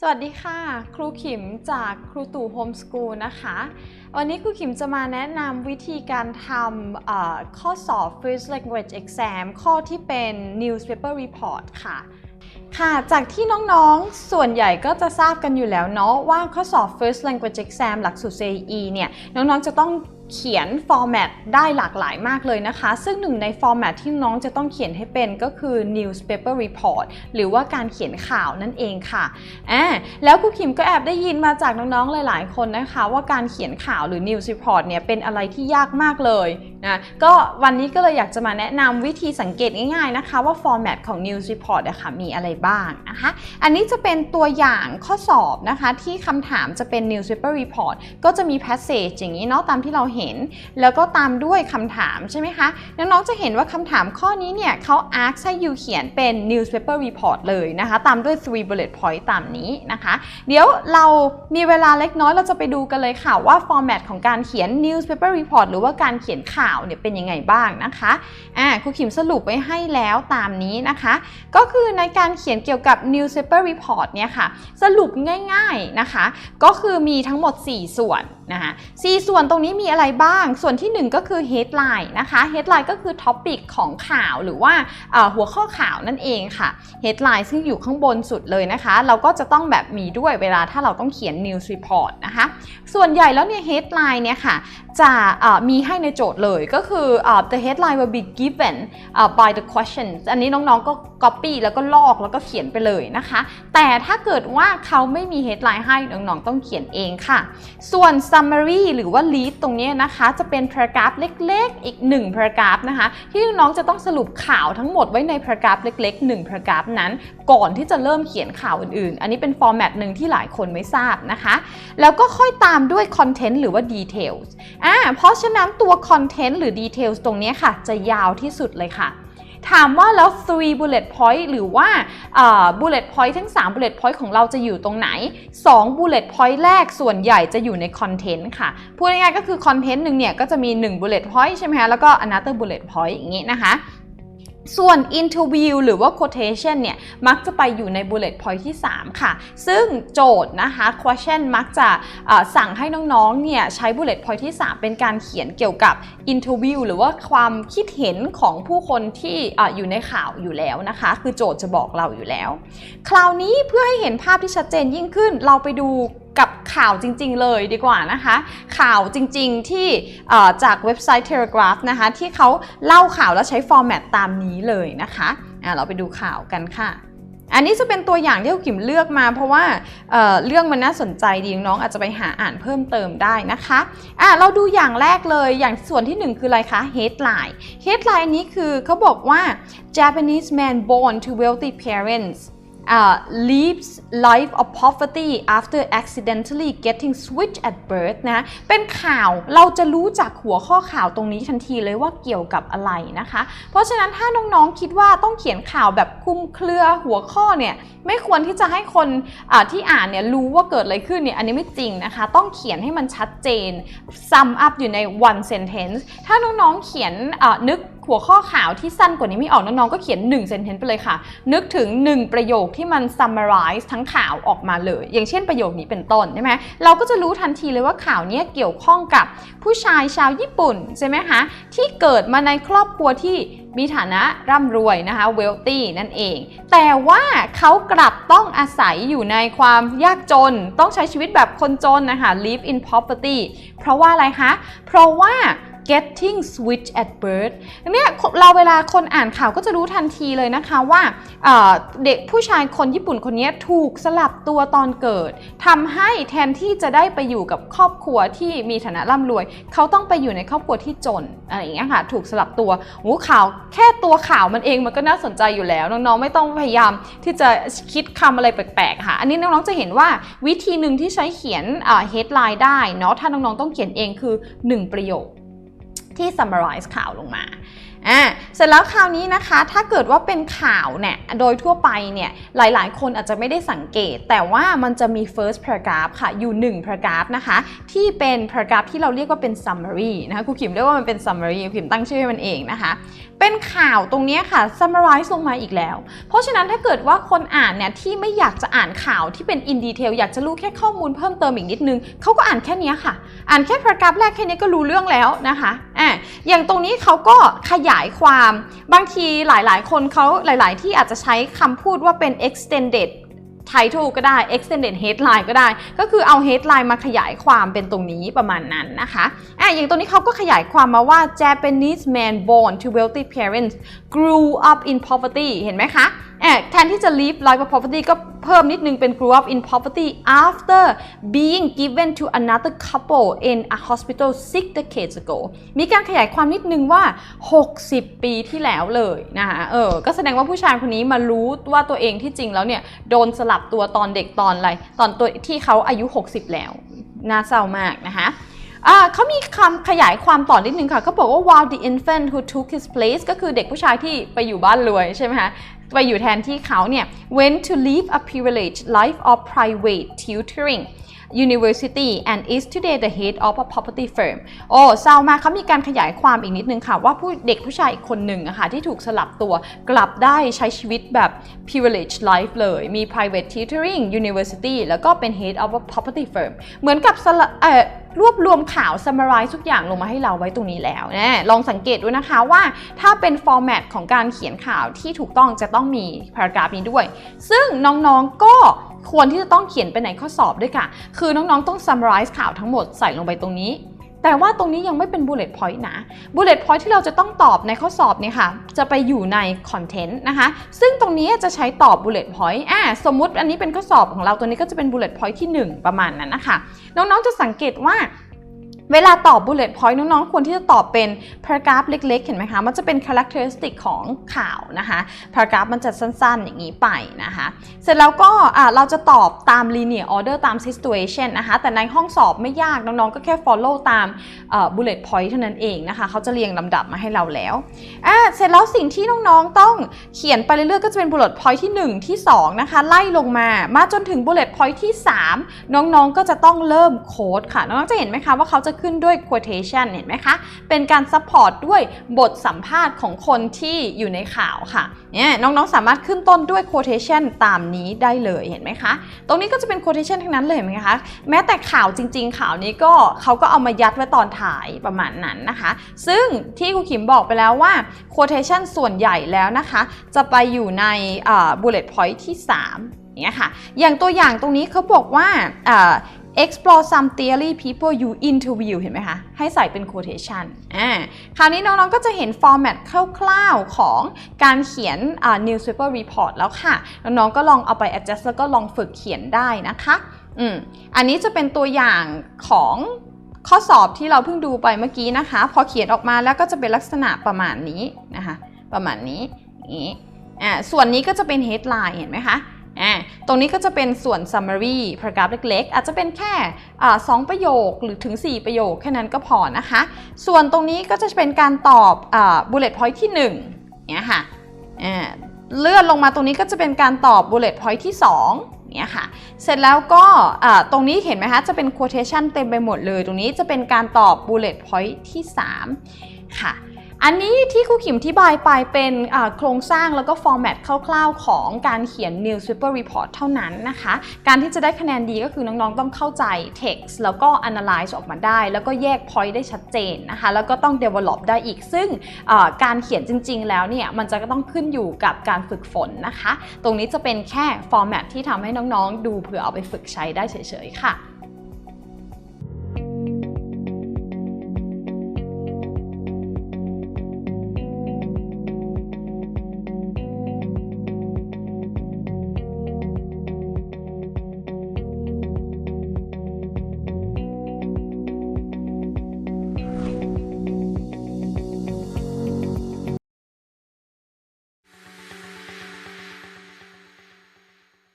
สวัสดีค่ะ ครูขิมจากครูตู่โฮมสกูลนะคะ วันนี้ครูขิมจะมาแนะนำวิธีการทำข้อสอบ First Language Exam ข้อที่เป็น Newspaper Report ค่ะ ค่ะ จากที่น้องๆ ส่วนใหญ่ก็จะทราบกันอยู่แล้วเนาะว่าข้อสอบ First Language Exam หลักสูตร CE เนี่ย น้องๆ จะต้อง เขียนฟอร์แมตได้หลากหลายมากเลยนะคะ ซึ่งหนึ่งในฟอร์แมตที่น้องจะต้องเขียนให้เป็นก็คือ newspaper report หรือว่าการเขียนข่าวนั่นเองค่ะอ่าแล้วครูขิมก็แอบได้ยินมาจากน้องๆ หลายๆ คนนะคะ ว่าการเขียนข่าวหรือ news report เนี่ยเป็นอะไรที่ยากมากเลยนะก็วันนี้ก็เลยอยากจะมาแนะนำวิธีสังเกตง่ายๆนะคะ ว่าฟอร์แมตของ news report อะค่ะมีอะไรบ้างนะคะอันนี้จะเป็นตัวอย่างข้อสอบนะคะ ที่คำถามจะเป็น newspaper report ก็จะมี passage อย่างนี้เนาะตามที่เราเห็น แล้วก็ตามด้วยคำถามใช่ไหมคะ น้องๆจะเห็นว่าคำถามข้อนี้เนี่ยเขา ask ให้ยูเขียนเป็น newspaper report เลยนะคะ ตามด้วย three bullet point ตามนี้นะคะ เดี๋ยวเรามีเวลาเล็กน้อยเราจะไปดูกันเลยค่ะว่า format ของการเขียน newspaper report หรือว่าการเขียนข่าวเนี่ยเป็นยังไงบ้างนะคะอ่าครูขิมสรุปไว้ให้แล้วตามนี้นะคะ ก็คือในการเขียนเกี่ยวกับ newspaper report เนี่ยค่ะ สรุปง่ายๆนะคะ ก็คือมีทั้งหมด 4 ส่วน นะคะ4ส่วนตรงนี้มีอะไรบ้าง ส่วนที่ 1 ก็คือ headline นะคะ headline ก็คือ topic ของข่าวหรือว่าหัวข้อข่าวนั่นเองค่ะ headline ซึ่งอยู่ข้างบนสุดเลยนะคะ เราก็จะต้องแบบมีด้วยเวลาถ้าเราต้องเขียน news report นะคะ ส่วนใหญ่แล้วเนี่ย headline เนี่ยค่ะจะมีให้ในโจทย์เลยก็คืออ the headline will be given by the questions อันนี้น้องๆก็ copy แล้วก็ลอกแล้วก็เขียนไปเลยนะคะ แต่ถ้าเกิดว่าเขาไม่มี headline ให้น้องๆต้องเขียนเองค่ะ ส่วน summary หรือว่า lead ตรงนี้นะคะ จะเป็น paragraph เล็กๆ อีก 1 paragraph นะคะ ที่น้องๆจะต้องสรุปข่าวทั้งหมดไว้ใน paragraph เล็ก ๆ 1 paragraph นั้น ก่อนที่จะเริ่มเขียนข่าวอื่นๆ อันนี้เป็น format หนึ่งที่หลายคนไม่ทราบนะคะ แล้วก็ค่อยตามด้วย content หรือว่า details อ่าเพราะฉะนั้นตัว content หรือ details ตรงนี้ค่ะ จะยาวที่สุดเลยค่ะ ถามว่าแล้ว 3 bullet point หรือว่า bullet point ทั้ง 3 bullet point ของเราจะอยู่ตรงไหน 2 bullet point แรกส่วนใหญ่จะอยู่ในคอนเทนต์ค่ะ พูดง่ายๆก็คือคอนเทนต์หนึ่งเนี่ยก็จะมี 1 bullet point ใช่ไหมคะ แล้วก็ another bullet point อย่างงี้นะคะ ส่วน interview หรือว่า quotation เนี่ย มักจะไปอยู่ใน bullet point ที่ 3 ค่ะ ซึ่งโจทย์นะคะ question มักจะสั่งให้น้องๆ เนี่ย ใช้ bullet point ที่ 3 เป็นการเขียนเกี่ยวกับ interview หรือว่าความคิดเห็นของผู้คนที่อออยู่ในข่าวอยู่แล้วนะคะ คือโจทย์จะบอกเราอยู่แล้ว คราวนี้เพื่อให้เห็นภาพที่ชัดเจนยิ่งขึ้น เราไปดู กับข่าวจริง ๆ เลยดีกว่านะคะ ข่าวจริง ๆ ที่จากเว็บไซต์ Telegraph นะคะ ที่เขาเล่าข่าวแล้วใช้ฟอร์แมตตามนี้เลยนะคะะเราไปดูข่าวกันค่ะอันนี้จะเป็นตัวอย่างที่ขิมเลือกมาเพราะว่าเเรื่องมันน่าสนใจดีน้องอาจจะไปหาอ่านเพิ่มเติมได้นะคะอะเราดูอย่างแรกเลยอย่างส่วนที่หนึ่งคืออะไรคะ headline headline อันนี้คือเขาบอกว่า Japanese man born to wealthy parents uh, leaves life of poverty after accidentally getting switched at birth นะ เป็นข่าวเราจะรู้จากหัวข้อข่าวตรงนี้ทันทีเลยว่าเกี่ยวกับอะไรนะคะ เพราะฉะนั้นถ้าน้องๆคิดว่าต้องเขียนข่าวแบบคุมเครือหัวข้อเนี่ย ไม่ควรที่จะให้คนที่อ่านเนี่ยรู้ว่าเกิดอะไรขึ้นเนี่ย อันนี้ไม่จริงนะคะ ต้องเขียนให้มันชัดเจน sum up อยู่ใน one sentence ถ้าน้องๆเขียนนึก หัวข้อข่าวที่สั้นกว่านี้ไม่ออกน้องๆก็เขียน1 sentence ไปเลยค่ะ นึกถึง 1 ประโยคที่มัน summarize ทั้งข่าวออกมาเลย อย่างเช่นประโยคนี้เป็นต้นใช่ไหมเราก็จะรู้ทันทีเลยว่าข่าวเนี้ยเกี่ยวข้องกับผู้ชายชาวญี่ปุ่นใช่ไหมคะที่เกิดมาในครอบครัวที่มีฐานะร่ำรวยนะคะ wealthy นั่นเอง แต่ว่าเขากลับต้องอาศัยอยู่ในความยากจน ต้องใช้ชีวิตแบบคนจนนะคะ live in poverty เพราะว่าอะไรคะ เพราะว่า getting switch at birth เนี่ยเราเวลาคนอ่านข่าวก็จะรู้ทันทีเลยนะคะว่าเเด็กผู้ชายคนญี่ปุ่นคนนี้ถูกสลับตัวตอนเกิดทำให้แทนที่จะได้ไปอยู่กับครอบครัวที่มีฐานะร่ำรวย เขาต้องไปอยู่ในครอบครัวที่จนอะไรอย่างเงี้ยค่ะถูกสลับตัวหูข่าวแค่ตัวข่าวมันเองมันก็น่าสนใจอยู่แล้ว น้องๆไม่ต้องพยายามที่จะคิดคำอะไรแปลกๆค่ะ อันนี้น้องๆจะเห็นว่าวิธีหนึ่งที่ใช้เขียนเอ่อ headline ได้เนาะถ้าน้องๆต้องเขียนเองคือ 1 ประโยค ที่ summarize ข่าวลงมาอ่าเสร็จแล้วคราวนี้นะคะถ้าเกิดว่าเป็นข่าวเนี่ยโดยทั่วไปเนี่ยหลายๆ คนอาจจะไม่ได้สังเกต แต่ว่ามันจะมี first paragraph ค่ะอยู่ 1 paragraph นะคะที่เป็น paragraph ที่เราเรียกว่าเป็น summary นะคะครูขิมเรียกว่ามันเป็น summary ครูขิมตั้งชื่อให้มันเองนะคะ เป็นข่าวตรงนี้ค่ะ summarize ลงมาอีกแล้ว เพราะฉะนั้นถ้าเกิดว่าคนอ่านเนี่ยที่ไม่อยากจะอ่านข่าวที่เป็น in detail อยากจะรู้แค่ข้อมูลเพิ่มเติมอีกนิดนึงเขาก็อ่านแค่นี้ค่ะ อ่านแค่ประกราฟแรกแค่นี้ก็รู้เรื่องแล้วนะคะอะอย่างตรงนี้เขาก็ขยายความ บางทีหลาย ๆ คนเขาหลาย ๆ ที่อาจจะใช้คำพูดว่าเป็น extended title ก็ได้ extended headline ก็ได้ ก็คือเอา headline มาขยายความเป็นตรงนี้ประมาณนั้นนะคะอะอย่างตรงนี้เขาก็ขยายความมาว่า Japanese man born to wealthy parents grew up in poverty เห็นไหมคะแทนที่จะ live life of poverty ก็เพิ่มนิดนึงเป็น grew up in poverty after being given to another couple in a hospital six decades ago มีการขยายความนิดนึงว่า 60 ปีที่แล้วเลยนะคะเออ ก็แสดงว่าผู้ชายคนนี้มารู้ว่าตัวเองที่จริงแล้วเนี่ย โดนสลับตัวตอนเด็กตอนอะไร ตอนตัวที่เขาอายุ 60 แล้ว น่าเศร้ามากนะคะ อ่าเขามีคำขยายความต่อนิดนึงค่ะเขาบอกว่า while the infant who took his place ก็คือเด็กผู้ชายที่ไปอยู่บ้านรวยใช่ไหมคะไปอยู่แทนที่เขาเนี่ย went to live a privileged life of private tutoring University and is today the head of a property firm โอ้เศร้ามากเขามีการขยายความอีกนิดนึงค่ะ ว่าผู้เด็กผู้ชายอีกคนหนึ่งอะค่ะที่ถูกสลับตัวกลับได้ใช้ชีวิตแบบ privileged life เลย มี private tutoring University แล้วก็เป็น head of a property firm เหมือนกับสละเออ รวบรวมข่าว summarize ทุกอย่างลงมาให้เราไว้ตรงนี้แล้วนะลองสังเกตด้วยนะคะว่าถ้าเป็น format ของการเขียนข่าวที่ถูกต้องจะต้องมี paragraph นี้ด้วย ซึ่งน้องๆก็ควรที่จะต้องเขียนไปในข้อสอบด้วยค่ะ คือน้องๆต้อง summarize ข่าวทั้งหมดใส่ลงไปตรงนี้ แต่ว่าตรงนี้ยังไม่เป็น bullet point นะ bullet point ที่เราจะต้องตอบในข้อสอบเนี่ยค่ะ จะไปอยู่ใน content นะคะ ซึ่งตรงนี้จะใช้ตอบ bullet point อ่าสมมุติอันนี้เป็นข้อสอบของเราตัวนี้ก็จะเป็น bullet point ที่ 1 ประมาณนั้นนะคะ น้องๆจะสังเกตว่า เวลาตอบ bullet point น้องๆ ควรที่จะตอบเป็น paragraph เล็ก ๆ เห็นไหมคะ มันจะเป็น characteristic ของข่าวนะคะ paragraph มันจะสั้นๆ อย่างนี้ไปนะคะ เสร็จแล้วก็เราจะตอบตาม linear order ตาม situation นะคะ แต่ในห้องสอบไม่ยากน้องๆ ก็แค่ follow ตาม bullet point เท่านั้นเองนะคะ เขาจะเรียงลำดับมาให้เราแล้ว เสร็จแล้วสิ่งที่น้องๆ ต้องเขียนไปเรื่อยๆ ก็จะเป็น bullet point ที่ 1 ที่ 2 นะคะ ไล่ลงมา มาจนถึง bullet point ที่ 3 น้องๆ ก็จะต้องเริ่มโค้ดค่ะ น้องๆ จะเห็นไหมคะว่าเขาจะขึ้นด้วย quotation เห็นไหมคะ เป็นการ support ด้วยบทสัมภาษณ์ของคนที่อยู่ในข่าวค่ะ เนี่ยน้องๆสามารถขึ้นต้นด้วย quotation ตามนี้ได้เลยเห็นไหมคะ ตรงนี้ก็จะเป็น quotation ทั้งนั้นเลยเห็นไหมคะ แม้แต่ข่าวจริง ๆ ข่าวนี้ก็เขาก็เอามายัดไว้ตอนถ่ายประมาณนั้นนะคะ ซึ่งที่ครูขิมบอกไปแล้วว่า quotation ส่วนใหญ่แล้วนะคะ จะไปอยู่ใน bullet point ที่3อย่างเงี้ยค่ะ อย่างตัวอย่างตรงนี้เขาบอกว่า explore some theory people you interview เห็นไหมคะ ให้ใส่เป็น quotation อ่าคราวนี้น้องๆ ก็จะเห็น format คร่าวๆ ของการเขียน newspaper report แล้วค่ะ น้องๆ ก็ลองเอาไป adjust แล้วก็ลองฝึกเขียนได้นะคะ อืม อันนี้จะเป็นตัวอย่างของข้อสอบที่เราเพิ่งดูไปเมื่อกี้นะคะ พอเขียนออกมาแล้วก็จะเป็นลักษณะประมาณนี้นะคะ ประมาณนี้นี้อ่าส่วนนี้ก็จะเป็น headline เห็นไหมคะ อ่าตรงนี้ก็จะเป็นส่วน summary paragraph เล็กๆ อาจจะเป็นแค่สองประโยคหรือถึง 4 ประโยคแค่นั้นก็พอนะคะ ส่วนตรงนี้ก็จะเป็นการตอบอ bullet point ที่1เนี่ยค่ะเลื่อนลงมาตรงนี้ก็จะเป็นการตอบ bullet point ที่ 2เนี่ยค่ะ เสร็จแล้วก็ตรงนี้เห็นไหมคะจะเป็น quotation เต็มไปหมดเลย ตรงนี้จะเป็นการตอบ bullet point ที่ 3 ค่ะ อันนี้ที่ครูขิมที่บายไปเป็นโครงสร้างแล้วก็ฟอร์แมตคร่าวๆ ของการเขียน Newspaper Report เท่านั้นนะคะ การที่จะได้คะแนนดีก็คือน้องๆ ต้องเข้าใจ text แล้วก็ analyze ออกมาได้ แล้วก็แยก point ได้ชัดเจนนะคะ แล้วก็ต้อง develop ได้อีก ซึ่งการเขียนจริงๆ แล้วเนี่ยมันจะต้องขึ้นอยู่กับการฝึกฝนนะคะ ตรงนี้จะเป็นแค่ฟอร์แมตที่ทำให้น้องๆ ดูเผื่อเอาไปฝึกใช้ได้เฉยๆ ค่ะ